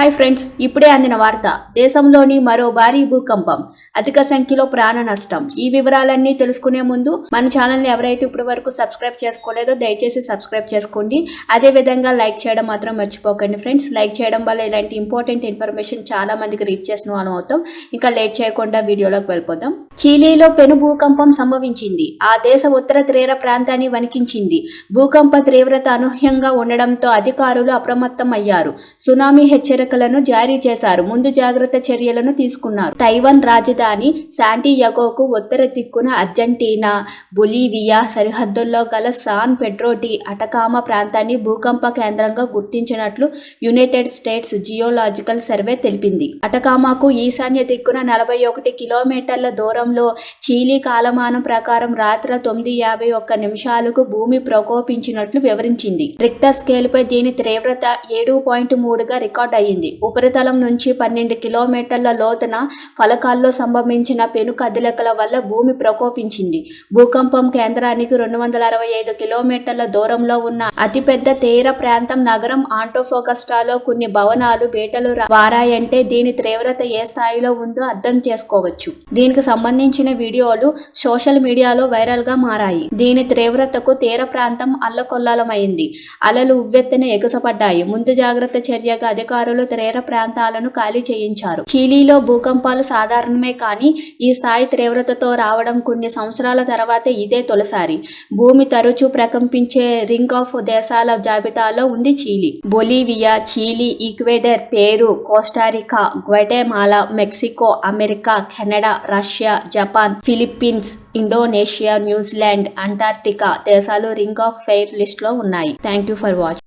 Hi friends ఇప్పుడే అందిన వార్త. దేశంలోని మరో భారీ భూకంపం. అధిక సంఖ్యలో ప్రాణ నష్టం. ఈ వివరాలన్నీ తెలుసుకునే ముందు మన ఛానల్ని ఎవరైతే ఇప్పటి వరకు సబ్స్క్రైబ్ చేసుకోలేదో దయచేసి సబ్స్క్రైబ్ చేసుకోండి. అదే విధంగా లైక్ చేయడం మాత్రం మర్చిపోకండి ఫ్రెండ్స్. లైక్ చేయడం వల్ల ఇలాంటి ఇంపార్టెంట్ ఇన్ఫర్మేషన్ చాలా మందికి రీచ్ చేసిన వాళ్ళం అవుతాం. ఇంకా లేట్ చేయకుండా వీడియోలోకి వెళ్ళిపోదాం. చీలీలో పెను భూకంపం సంభవించింది. ఆ దేశ ఉత్తర తీర ప్రాంతాన్ని వణికించింది. భూకంప తీవ్రత అనూహ్యంగా ఉండడంతో అధికారులు అప్రమత్తం అయ్యారు సునామీ హెచ్చరిక హెచ్చరికలను జారీ చేశారు. ముందు జాగ్రత్త చర్యలను తీసుకున్నారు. తైవాన్ రాజధాని శాంటియాగోకు ఉత్తర దిక్కున అర్జెంటీనా బొలీవియా సరిహద్దుల్లో గల సాన్ పెడ్రోటి అటకామా ప్రాంతాన్ని భూకంప కేంద్రంగా గుర్తించినట్లు యునైటెడ్ స్టేట్స్ జియోలాజికల్ సర్వే తెలిపింది. అటకామాకు ఈశాన్య దిక్కున నలభై ఒకటి కిలోమీటర్ల దూరంలో చీలీ కాలమానం ప్రకారం రాత్రి తొమ్మిది యాభై ఒక్క నిమిషాలకు భూమి ప్రకోపించినట్లు వివరించింది. రిక్టర్ స్కేల్పై దీని తీవ్రత ఏడు పాయింట్ మూడుగా రికార్డ్ అయింది అయ్యింది ఉపరితలం నుంచి పన్నెండు కిలోమీటర్ల లోతున ఫలకాల్లో సంభవించిన పెను కదలికల వల్ల భూమి ప్రకోపించింది. భూకంపం కేంద్రానికి రెండు వందల అరవై ఐదు కిలోమీటర్ల దూరంలో ఉన్న అతిపెద్ద తీర ప్రాంతం నగరం ఆంటోఫోకస్టాలో కొన్ని భవనాలు బీటలు వారాయంటే దీని తీవ్రత ఏ స్థాయిలో ఉందో అర్థం చేసుకోవచ్చు. దీనికి సంబంధించిన వీడియోలు సోషల్ మీడియాలో వైరల్గా మారాయి. దీని తీవ్రతకు తీర ప్రాంతం అల్లకొల్లాలమైంది. అలలు ఉవ్వెత్తున ఎగసపడ్డాయి. ముందు జాగ్రత్త చర్యగా అధికారులు తీర ప్రాంతాలను ఖాళీ చేయించారు. చీలీలో భూకంపాలు సాధారణమే కానీ ఈ స్థాయి తీవ్రతతో రావడం కొన్ని సంవత్సరాల తర్వాత ఇదే తొలిసారి. భూమి తరచూ ప్రకంపించే రింగ్ ఆఫ్ దేశాల జాబితాలో ఉంది Chile. Bolivia Chile Ecuador Peru Costa Rica Guatemala Mexico America Canada Russia Japan Philippines Indonesia New Zealand Antarctica దేశాలు రింగ్ ఆఫ్ ఫెయిర్ లిస్ట్లో ఉన్నాయి. Thank you for watching